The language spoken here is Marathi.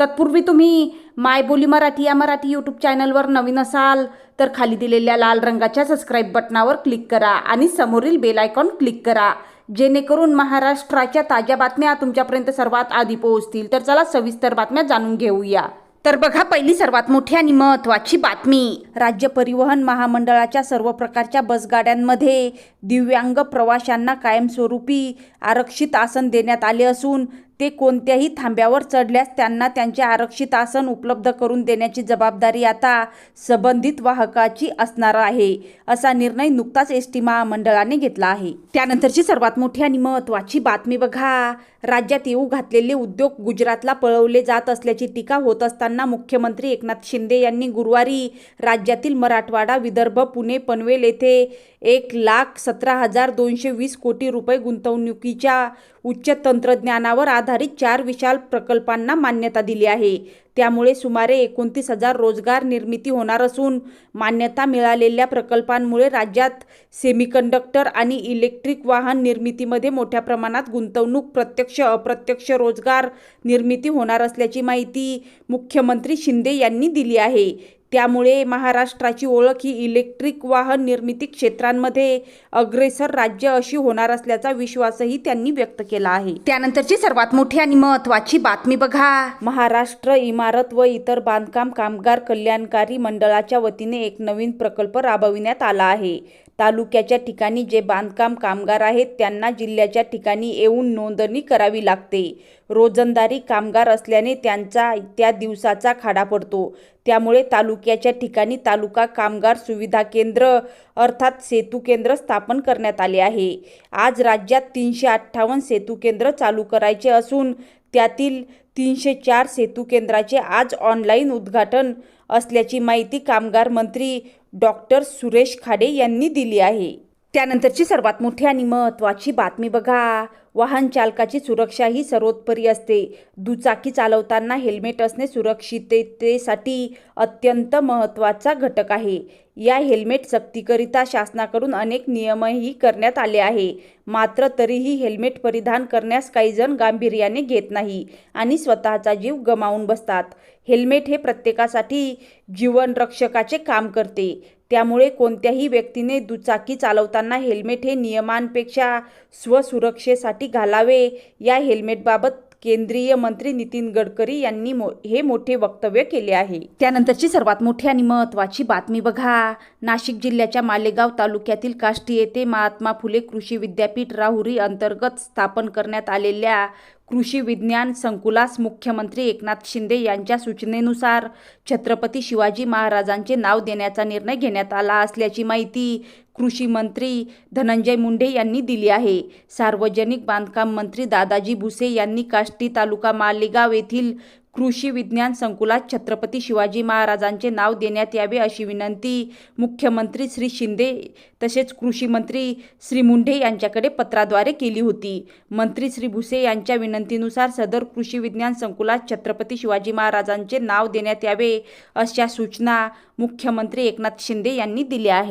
तत्पूर्वी तुम्ही माय बोली मराठी या मराठी यूट्यूब चॅनलवर नवीन असाल तर खाली दिलेल्या लाल रंगाच्या सबस्क्राईब बटनावर क्लिक करा आणि समोरील बेल आयकॉन क्लिक करा. जेणेकरून महाराष्ट्राच्या ताज्या बातम्या तुमच्यापर्यंत सर्वात आधी पोहोचतील. तर चला सविस्तर बातम्या जाणून घेऊया. तर बघा पहिली सर्वात मोठी आणि महत्त्वाची बातमी. राज्य परिवहन महामंडळाच्या सर्व प्रकारच्या बसगाड्यांमध्ये दिव्यांग प्रवाशांना कायमस्वरूपी आरक्षित आसन देण्यात आले असून ते कोणत्याही थांब्यावर चढल्यास त्यांना त्यांचे आरक्षित आसन उपलब्ध करून देण्याची जबाबदारी आता संबंधित वाहकाची असणार आहे असा निर्णय नुकताच एस टी महामंडळाने घेतला आहे. त्यानंतरची सर्वात मोठी आणि महत्त्वाची बातमी बघा. राज्यात येऊ घातलेले उद्योग गुजरातला पळवले जात असल्याची टीका होत असताना मुख्यमंत्री एकनाथ शिंदे यांनी गुरुवारी राज्यातील मराठवाडा विदर्भ पुणे पनवेल येथे एक लाख सतरा हजार दोनशे वीस कोटी रुपये गुंतवणुकीच्या उच्च तंत्रज्ञानावर आधार आधारित चार विशाल प्रकल्पांना मान्यता दिली आहे. त्यामुळे सुमारे एकोणतीस हजार रोजगार निर्मिती होणार असून मान्यता मिळालेल्या प्रकल्पांमुळे राज्यात सेमीकंडक्टर आणि इलेक्ट्रिक वाहन निर्मितीमध्ये मोठ्या प्रमाणात गुंतवणूक प्रत्यक्ष अप्रत्यक्ष रोजगार निर्मिती होणार असल्याची माहिती मुख्यमंत्री शिंदे यांनी दिली आहे. त्यामुळे महाराष्ट्राची ओळख ही इलेक्ट्रिक वाहन निर्मिती क्षेत्रांमध्ये अग्रेसर राज्य अशी होणार असल्याचा विश्वासही त्यांनी व्यक्त केला आहे. त्यानंतरची सर्वात मोठी आणि महत्त्वाची बातमी बघा. महाराष्ट्र इमारत व इतर बांधकाम कामगार कल्याणकारी मंडळाच्या वतीने एक नवीन प्रकल्प राबविण्यात आला आहे. तालुक्याच्या ठिकाणी जे बांधकाम कामगार आहेत त्यांना जिल्ह्याच्या ठिकाणी येऊन नोंदणी करावी लागते. रोजंदारी कामगार असल्याने त्यांचा त्या दिवसाचा खाडा पडतो. त्यामुळे तालुक्याच्या ठिकाणी तालुका कामगार सुविधा केंद्र अर्थात सेतू केंद्र स्थापन करण्यात आले आहे. आज राज्यात तीनशे अठ्ठावन्न सेतू केंद्र चालू करायचे असून त्यातील तीनशे चार सेतू केंद्राचे आज ऑनलाईन उद्घाटन असल्याची माहिती कामगार मंत्री डॉक्टर सुरेश खाडे यांनी दिली आहे. त्यानंतरची सर्वात मोठी आणि महत्त्वाची बातमी बघा. वाहन चालकाची सुरक्षा ही सर्वोत्परी असते. दुचाकी चालवताना हेल्मेट असणे सुरक्षिततेसाठी अत्यंत महत्त्वाचा घटक आहे. या हेल्मेट सक्तीकरिता शासनाकडून अनेक नियमही करण्यात आले आहे. मात्र तरीही हेल्मेट परिधान करण्यास काही जण गांभीर्याने घेत नाही आणि स्वतःचा जीव गमावून बसतात. हेल्मेट हे प्रत्येकासाठी जीवनरक्षकाचे काम करते. त्यामुळे कोणत्याही व्यक्तीने दुचाकी चालवताना हेल्मेट हे नियमांपेक्षा स्वसुरक्षेसाठी घालावे. या हेल्मेटबाबत केंद्रीय मंत्री नितीन गडकरी यांनी मो हे मोठे वक्तव्य केले आहे. त्यानंतरची सर्वात मोठी आणि महत्त्वाची बातमी बघा. नाशिक जिल्ह्याच्या मालेगाव तालुक्यातील काष्टी येथे महात्मा फुले कृषी विद्यापीठ राहुरी अंतर्गत स्थापन करण्यात आलेल्या कृषी विज्ञान संकुलास मुख्यमंत्री एकनाथ शिंदे यांच्या सूचनेनुसार छत्रपती शिवाजी महाराजांचे नाव देण्याचा निर्णय घेण्यात आला असल्याची माहिती कृषी मंत्री धनंजय मुंडे यांनी दिली आहे. सार्वजनिक बांधकाम मंत्री दादाजी भुसे यांनी काष्टी तालुका मालेगाव येथील कृषी विज्ञान संकुलात छत्रपती शिवाजी महाराजांचे नाव देण्यात यावे अशी विनंती मुख्यमंत्री श्री शिंदे तसेच कृषी मंत्री श्री मुंढे यांच्याकडे पत्राद्वारे केली होती. मंत्री श्री भुसे यांच्या विनंतीनुसार सदर कृषी विज्ञान संकुलात छत्रपती शिवाजी महाराजांचे नाव देण्यात यावे अशा सूचना मुख्यमंत्री एकनाथ शिंदे यांनी दिल्या आहेत.